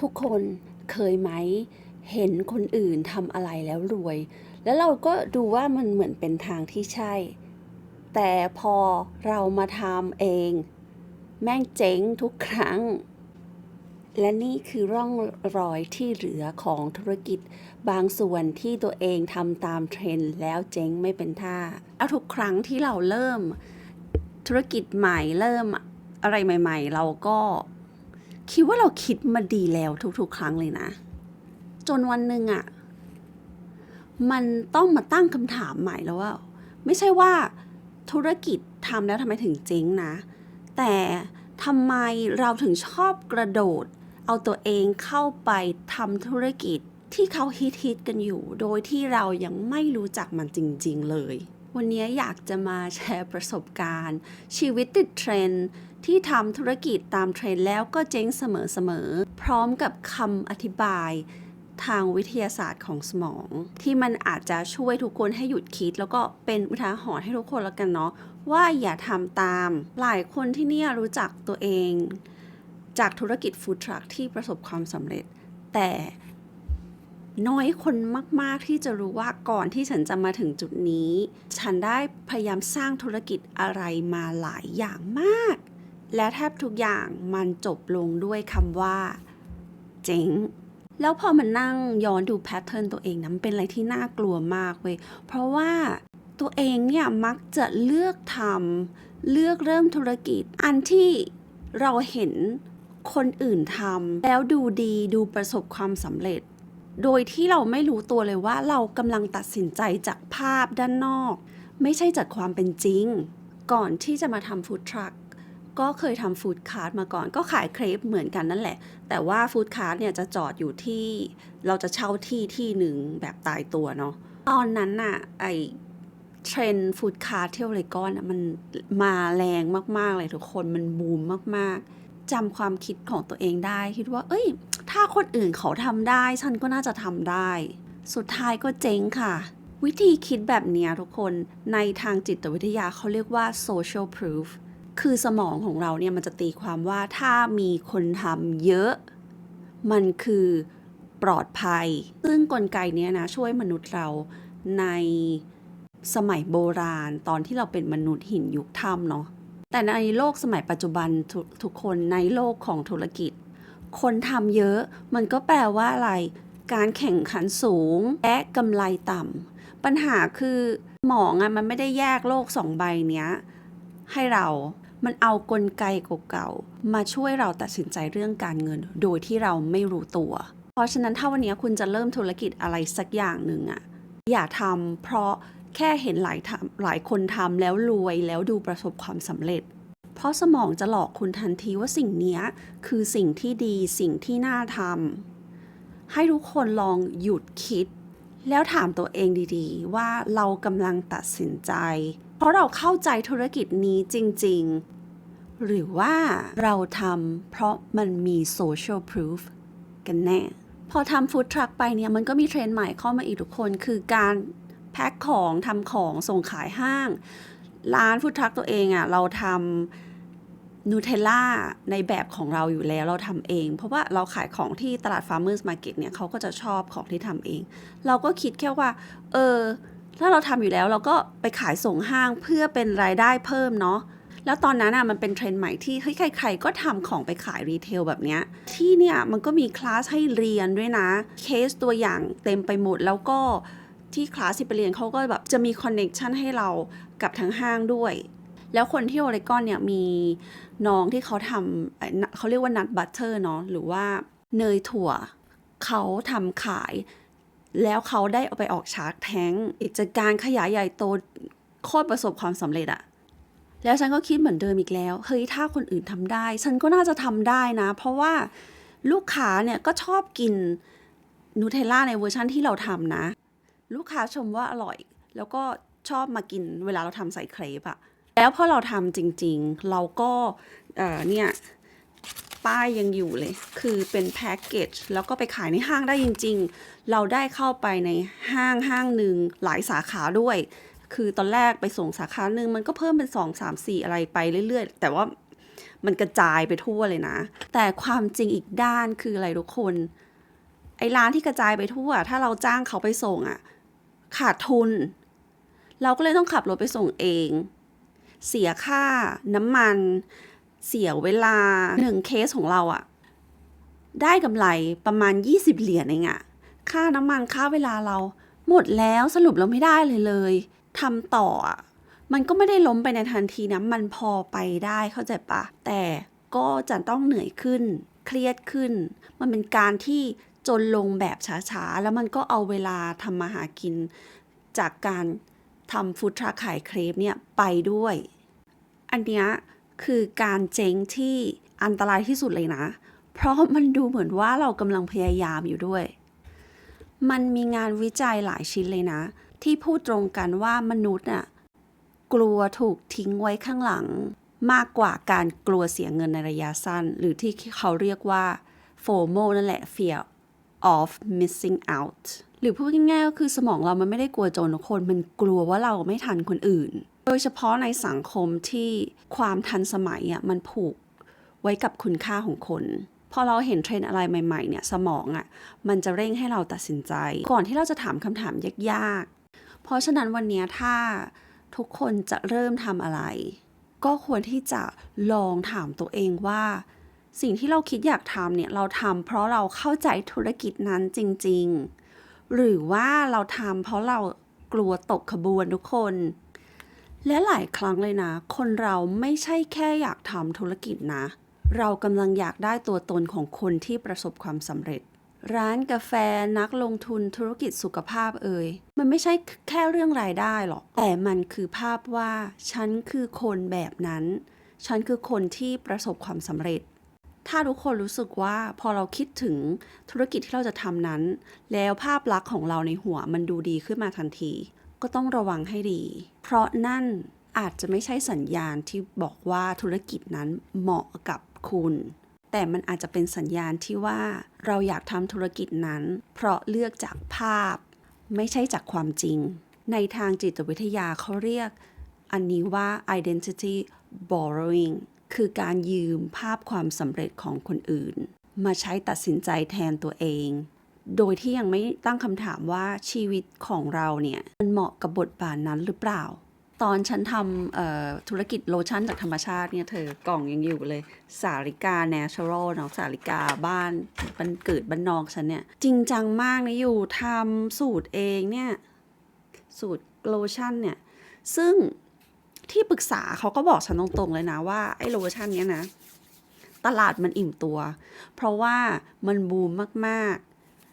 ทุกคนเคยไหมเห็นคนอื่นทำอะไรแล้วรวย แล้วเราก็ดูว่ามันเหมือนเป็นทางที่ใช่ แต่พอเรามาทำเอง แม่งเจ๊งทุกครั้ง และนี่คือร่องรอยที่เหลือของธุรกิจบางส่วนที่ตัวเองทำตามเทรนด์แล้วเจ๊งไม่เป็นท่า เอาทุกครั้งที่เราเริ่มธุรกิจใหม่เริ่มอะไรใหม่ ๆ เราก็ คิดว่าเราคิดมาดีแล้วทุกๆ ครั้งเลยนะ จนวันหนึ่งอะมันต้องมาตั้งคำถามใหม่แล้วว่า ไม่ใช่ว่าธุรกิจทำแล้วทำไมถึงเจ๊งนะ แต่ทำไมเราถึงชอบกระโดด เอาตัวเองเข้าไปทำธุรกิจที่เขาฮิตฮิตกันอยู่ โดยที่เรายังไม่รู้จักมันจริง ๆ เลย วันนี้อยากจะมาแชร์ประสบการณ์ ชีวิตติดเทรนด์ ที่ทำธุรกิจตามเทรนด์แล้วก็เจ๊งเสมอๆ พร้อมกับคำอธิบายทางวิทยาศาสตร์ของสมอง ที่มันอาจจะช่วยทุกคนให้หยุดคิด แล้วก็เป็นอุทาหรณ์ให้ทุกคนแล้วกันเนาะว่าอย่าทำตาม หลายคนที่เนี่ยรู้จักตัวเอง จากธุรกิจฟู้ดทรัคที่ประสบความสำเร็จ แต่น้อยคนมาก ๆ ที่จะรู้ว่าก่อนที่ฉันจะมาถึงจุดนี้ ฉันได้พยายามสร้างธุรกิจอะไรมาหลายอย่างมาก และแทบทุกอย่างมันจบลงด้วยคำว่า เจ๋ง แล้วพอมันนั่งย้อนดูแพทเทิร์นตัวเองนะมันเป็นอะไรที่น่ากลัวมากเว้ย เพราะว่าตัวเองเนี่ยมักจะเลือกทำเลือกเริ่มธุรกิจ อันที่เราเห็นคนอื่นทำแล้วดูดีดูประสบความสำเร็จ โดยที่เราไม่รู้ตัวเลยว่าเรากำลังตัดสินใจจากภาพด้านนอก ไม่ใช่จากความเป็นจริง ก่อนที่จะมาทำฟู้ดทรัค ก็เคยทำฟู้ดคาร์ทมาก่อน ก็ขายเครปเหมือนกันนั่นแหละ แต่ว่าฟู้ดคาร์ทเนี่ยจะจอดอยู่ที่ เราจะเช่าที่ที่หนึ่งแบบตายตัวเนาะตอนนั้นน่ะไอเทรนฟู้ดคาร์ทเที่ยวเลกอนมันมาแรงมาก ๆ เลยทุกคนมันบูมมาก ๆจำความคิดของตัวเองได้ คิดว่า เอ้ย ถ้าคนอื่นเขาทำได้ ฉันก็น่าจะทำได้ สุดท้ายก็เจ๊งค่ะ วิธีคิดแบบนี้ทุกคนในทางจิตวิทยาเขาเรียกว่า social proof คือสมองของเราเนี่ยมันจะตีความว่าถ้ามีคนทำเยอะ มันคือปลอดภัย ซึ่งกลไกเนี้ยนะช่วยมนุษย์เราในสมัยโบราณตอนที่เราเป็นมนุษย์หินยุคถ้ำเนาะแต่ในโลกสมัยปัจจุบันทุกทุกคนในโลกของธุรกิจ คนทำเยอะ มันก็แปลว่าอะไร การแข่งขันสูงและกำไรต่ำปัญหาคือหมองอะมันไม่ได้แยกโลกสองใบเนี้ยให้เรา มันเอากลไกเก่าๆมาช่วยเราตัดสินใจเรื่องการเงิน โดยที่เราไม่รู้ตัว เพราะฉะนั้นถ้าวันนี้คุณจะเริ่มธุรกิจอะไรสักอย่างหนึ่งอะอย่าทำเพราะแค่เห็นหลายทำหลายคนทำแล้วรวยแล้วดูประสบความสำเร็จ เพราะสมองจะหลอกคุณทันทีว่าสิ่งนี้คือสิ่งที่ดีสิ่งที่น่าทำให้ทุกคนลองหยุดคิด แล้วถามตัวเองดีๆ ว่าเรากำลังตัดสินใจ เพราะเราเข้าใจธุรกิจนี้จริง ๆ หรือว่าเราทำเพราะมันมี social proof กันแน่ พอทำฟู้ดทรัคไปเนี่ย มันก็มีเทรนด์ใหม่เข้ามาอีกทุกคน คือการแพ็คของทำของส่งขายห้าง ร้านฟู้ดทรัคตัวเองอะ่ะ เราทำ นูเทลล่าในแบบของเราอยู่แล้วเราทำเอง เพราะว่าเราขายของที่ตลาด Farmers Market เนี่ยเขาก็จะชอบของที่ทำเอง เราก็คิดแค่ว่า เออ ถ้าเราทำอยู่แล้วเราก็ไปขายส่งห้างเพื่อเป็นรายได้เพิ่มเนาะแล้วตอนนั้นอะมันเป็นเทรนด์ใหม่ที่เฮ้ยใครๆก็ทำของไปขายรีเทลแบบเนี้ยที่เนี่ยมันก็มีคลาสให้เรียนด้วยนะ เคสตัวอย่างเต็มไปหมดแล้วก็ที่คลาสที่ไปเรียนเขาก็แบบจะมีคอนเน็ชันให้เรากับทางห้างด้วย แล้วคนที่โอเรกอนเนี่ยมีน้องที่เขาทำเขาเรียกว่านัทบัตเตอร์เนาะหรือว่าเนยถั่วเขาทำขาย แล้วเขาได้เอาไปออกชาร์กแทงกิจการขยายใหญ่โตโคตรประสบความสำเร็จอะแล้วฉันก็คิดเหมือนเดิมอีกแล้ว เฮ้ย ถ้าคนอื่นทำได้ ฉันก็น่าจะทำได้นะ เพราะว่าลูกค้าเนี่ยก็ชอบกินนูเทลล่าในเวอร์ชันที่เราทำนะ ลูกค้าชมว่าอร่อย แล้วก็ชอบมากินเวลาเราทำใส่เครปอะ แล้วพอเราทำจริงๆ เราก็เอ่อเนี่ยป้ายยังอยู่เลย คือเป็นแพ็กเกจแล้วก็ไปขายในห้างได้จริง ๆ เราได้เข้าไปในห้างห้างหนึ่งหลายสาขาด้วย คือตอนแรกไปส่งสาขาหนึ่งมันก็เพิ่มเป็น 2 3 4 อะไรไปเรื่อยๆ แต่ว่ามันกระจายไปทั่วเลยนะ แต่ความจริงอีกด้านคืออะไรทุกคน ไอ้ร้านที่กระจายไปทั่ว ถ้าเราจ้างเขาไปส่งอะขาดทุน เราก็เลยต้องขับรถไปส่งเอง เสียค่าน้ำมัน เสียเวลาหนึ่งเคสของเราอะได้กำไรประมาณ 20 เหรียญเองอะค่าน้ำมันค่าเวลาเรา หมดแล้วสรุปเราไม่ได้เลยเลยทำต่อมันก็ไม่ได้ล้มไปในทันทีนะมันพอไปได้เข้าใจปะแต่ก็จะต้องเหนื่อยขึ้น เครียดขึ้น มันเป็นการที่จนลงแบบช้าๆ แล้วมันก็เอาเวลาทำมาหากินจากการ ทำฟู้ดทรัคขายเครปเนี่ยไปด้วย อันเนี้ยคือการเจ๊งที่อันตรายที่สุดเลยนะ เพราะมันดูเหมือนว่าเรากำลังพยายามอยู่ด้วย มันมีงานวิจัยหลายชิ้นเลยนะ ที่พูดตรงกันว่ามนุษย์น่ะกลัวถูกทิ้งไว้ข้างหลัง มากกว่าการกลัวเสียเงินในระยะสั้น หรือที่เขาเรียกว่า FOMO นั่นแหละ fear of missing out หรือพูดง่ายๆก็คือสมองเรามันไม่ได้กลัวโจรทุกคน มันกลัวว่าเราไม่ทันคนอื่น โดยเฉพาะในสังคมที่ความทันสมัยอะมันผูกไว้กับคุณค่าของคน พอเราเห็นเทรนด์อะไรใหม่ๆเนี่ยสมองอะมันจะเร่งให้เราตัดสินใจ ก่อนที่เราจะถามคำถามยากๆ เพราะฉะนั้นวันนี้ถ้าทุกคนจะเริ่มทำอะไร ก็ควรที่จะลองถามตัวเองว่า สิ่งที่เราคิดอยากทำเนี่ยเราทำเพราะเราเข้าใจธุรกิจนั้นจริง ๆ หรือว่าเราทำเพราะเรากลัวตกขบวนทุกคน และหลายครั้งเลยนะ คนเราไม่ใช่แค่อยากทำธุรกิจนะ เรากำลังอยากได้ตัวตนของคนที่ประสบความสำเร็จ ร้านกาแฟนักลงทุนธุรกิจสุขภาพเอ่ยมันไม่ใช่แค่เรื่องรายได้หรอก แต่มันคือภาพว่า ฉันคือคนแบบนั้น ฉันคือคนที่ประสบความสำเร็จ ถ้าทุกคนรู้สึกว่าพอเราคิดถึงธุรกิจที่เราจะทำนั้น แล้วภาพลักษณ์ของเราในหัวมันดูดีขึ้นมาทันที ก็ต้องระวังให้ดี เพราะนั่นอาจจะไม่ใช่สัญญาณที่บอกว่าธุรกิจนั้นเหมาะกับคุณ แต่มันอาจจะเป็นสัญญาณที่ว่าเราอยากทำธุรกิจนั้น เพราะเลือกจากภาพ ไม่ใช่จากความจริง ในทางจิตวิทยาเขาเรียก อันนี้ว่า identity borrowing คือการยืมภาพความสำเร็จของคนอื่น มาใช้ตัดสินใจแทนตัวเอง โดยที่ยังไม่ตั้งคำถามว่าชีวิตของเราเนี่ยมันเหมาะกับบทบาทนั้นหรือเปล่า ตอนฉันทำธุรกิจโลชั่นจากธรรมชาติเนี่ยเธอกล่องยังอยู่เลย สาริกา natural เนาะสาริกาบ้านบันเกิดบ้านนอกฉันเนี่ย จริงจังมากนะอยู่ทำสูตรเองเนี่ย สูตรโลชั่นเนี่ยซึ่ง ที่ปรึกษาเขาก็บอกฉันตรงๆเลยนะว่าไอ้โลชั่นเนี้ยนะ ตลาดมันอิ่มตัว เพราะว่ามันบูมมาก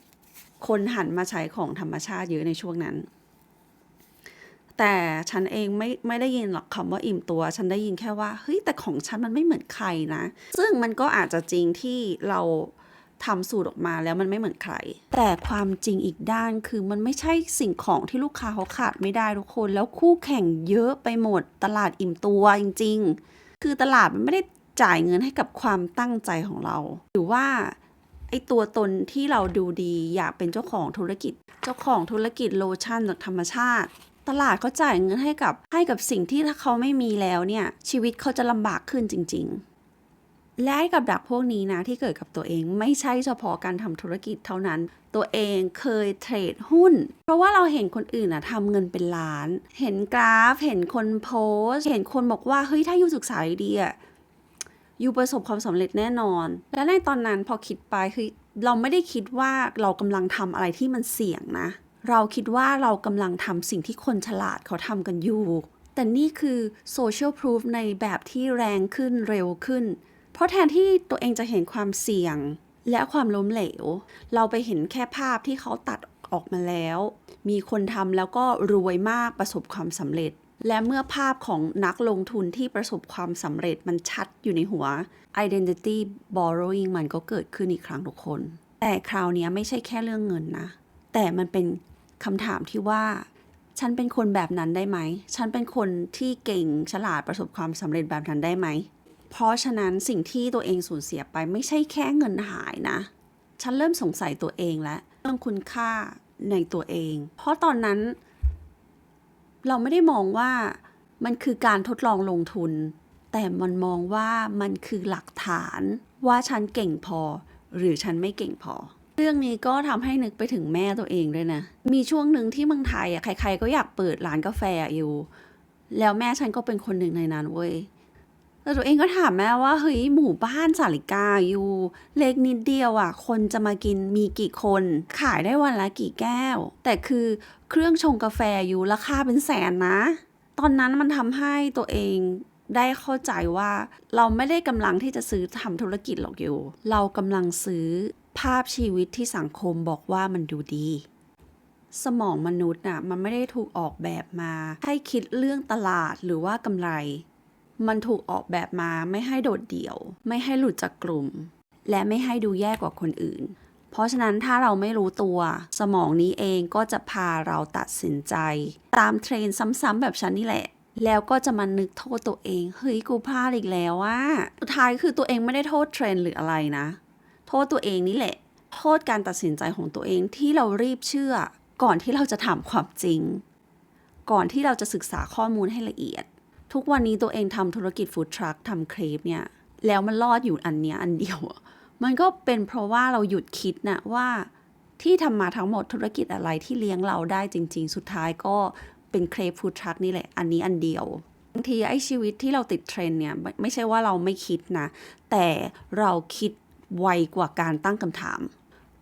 ๆ คนหันมาใช้ของธรรมชาติเยอะในช่วงนั้น แต่ฉันเองไม่ไม่ได้ยินหรอกคำว่าอิ่มตัว ฉันได้ยินแค่ว่าเฮ้ยแต่ของฉันมันไม่เหมือนใครนะ ซึ่งมันก็อาจจะจริงที่เรา ทำสูตรออกมาแล้วมันไม่เหมือนใคร แต่ความจริงอีกด้านคือมันไม่ใช่สิ่งของที่ลูกค้าเขาขาดไม่ได้ทุกคน แล้วคู่แข่งเยอะไปหมดตลาดอิ่มตัวจริง ๆ คือตลาดมันไม่ได้จ่ายเงินให้กับความตั้งใจของเรา หรือว่าไอตัวตนที่เราดูดีอยากเป็นเจ้าของธุรกิจ เจ้าของธุรกิจโลชั่นจากธรรมชาติ ตลาดเขาจ่ายเงินให้กับให้กับสิ่งที่ถ้าเขาไม่มีแล้วเนี่ยชีวิตเขาจะลำบากขึ้นจริง ๆ และกับดักพวกนี้นะที่เกิดกับตัวเองไม่ใช่เฉพาะการทำธุรกิจเท่านั้น ตัวเองเคยเทรดหุ้น เพราะว่าเราเห็นคนอื่นอะทำเงินเป็นล้าน เห็นกราฟ เห็นคนโพสเห็นคนบอกว่าเฮ้ยถ้าอยู่ศึกษาดีอะอยู่ประสบความสำเร็จแน่นอน และในตอนนั้นพอคิดไปคือเราไม่ได้คิดว่าเรากำลังทำอะไรที่มันเสี่ยงนะ เราคิดว่าเรากำลังทำสิ่งที่คนฉลาดเขาทำกันอยู่ แต่นี่คือโซเชียลพ o ูฟในแบบที่แรงขึ้นเร็วขึ้น เพราะแทนที่ตัวเองจะเห็นความเสี่ยงและความล้มเหลว เราไปเห็นแค่ภาพที่เขาตัดออกมาแล้ว มีคนทำแล้วก็รวยมากประสบความสำเร็จ และเมื่อภาพของนักลงทุนที่ประสบความสำเร็จมันชัดอยู่ในหัว identity borrowing มันก็เกิดขึ้นอีกครั้งทุกคน แต่คราวนี้ไม่ใช่แค่เรื่องเงินนะ แต่มันเป็นคำถามที่ว่า ฉันเป็นคนแบบนั้นได้ไหม ฉันเป็นคนที่เก่งฉลาดประสบความสำเร็จแบบนั้นได้ไหม เพราะฉะนั้นสิ่งที่ตัวเองสูญเสียไปไม่ใช่แค่เงินหายนะ ฉันเริ่มสงสัยตัวเองแล้วเรื่องคุณค่าในตัวเอง เพราะตอนนั้น เราไม่ได้มองว่ามันคือการทดลองลงทุน แต่มันมองว่ามันคือหลักฐานว่าฉันเก่งพอ หรือฉันไม่เก่งพอ เรื่องนี้ก็ทำให้นึกไปถึงแม่ตัวเองด้วยนะ มีช่วงหนึ่งที่เมืองไทยอะใคร ๆ ก็อยากเปิดร้านกาแฟอยู่ แล้วแม่ฉันก็เป็นคนหนึ่งในนั้นเว้ย แล้วตัวเองก็ถามแม่ว่าเฮ้ยหมู่บ้านสาริกาอยู่เล็กนิดเดียวอะ คนจะมากินมีกี่คน ขายได้วันละกี่แก้ว แต่คือเครื่องชงกาแฟอยู่ราคาเป็นแสนนะ ตอนนั้นมันทำให้ตัวเองได้เข้าใจว่าเราไม่ได้กำลังที่จะซื้อทำธุรกิจหรอกอยู่ เรากำลังซื้อภาพชีวิตที่สังคมบอกว่ามันดูดี สมองมนุษย์น่ะมันไม่ได้ถูกออกแบบมา ให้คิดเรื่องตลาดหรือว่ากำไร มันถูกออกแบบมาไม่ให้โดดเดี่ยว ไม่ให้หลุดจากกลุ่ม และไม่ให้ดูแย่กว่าคนอื่น เพราะฉะนั้นถ้าเราไม่รู้ตัว สมองนี้เองก็จะพาเราตัดสินใจ ตามเทรนซ้ำๆแบบฉันนี่แหละ แล้วก็จะมานึกโทษตัวเอง เฮ้ยกูพลาดอีกแล้วว่าสุดท้ายคือตัวเองไม่ได้โทษเทรนหรืออะไรนะ โทษตัวเองนี่แหละ โทษการตัดสินใจของตัวเองที่เรารีบเชื่อ ก่อนที่เราจะถามความจริง ก่อนที่เราจะศึกษาข้อมูลให้ละเอียด ทุกวันนี้ตัวเองทำธุรกิจฟู้ดทรัคทำเครปเนี่ย แล้วมันรอดอยู่อันเนี้ยอันเดียว มันก็เป็นเพราะว่าเราหยุดคิดนะว่าที่ทำมาทั้งหมดธุรกิจอะไรที่เลี้ยงเราได้จริง ๆ สุดท้ายก็เป็นเครปฟู้ดทรัคนี่แหละ อันนี้อันเดียวบางทีไอ้ชีวิตที่เราติดเทรนเนี่ยไม่ไม่ใช่ว่าเราไม่คิดนะ แต่เราคิดไวกว่าการตั้งคำถาม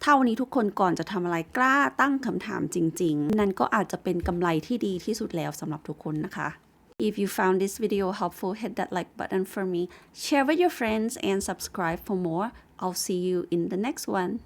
ถ้าวันนี้ทุกคนก่อนจะทำอะไรกล้าตั้งคำถามจริง ๆ นั่นก็อาจจะเป็นกำไรที่ดีที่สุดแล้วสำหรับทุกคนนะคะ If you found this video helpful, hit that like button for me, share with your friends, and subscribe for more. I'll see you in the next one.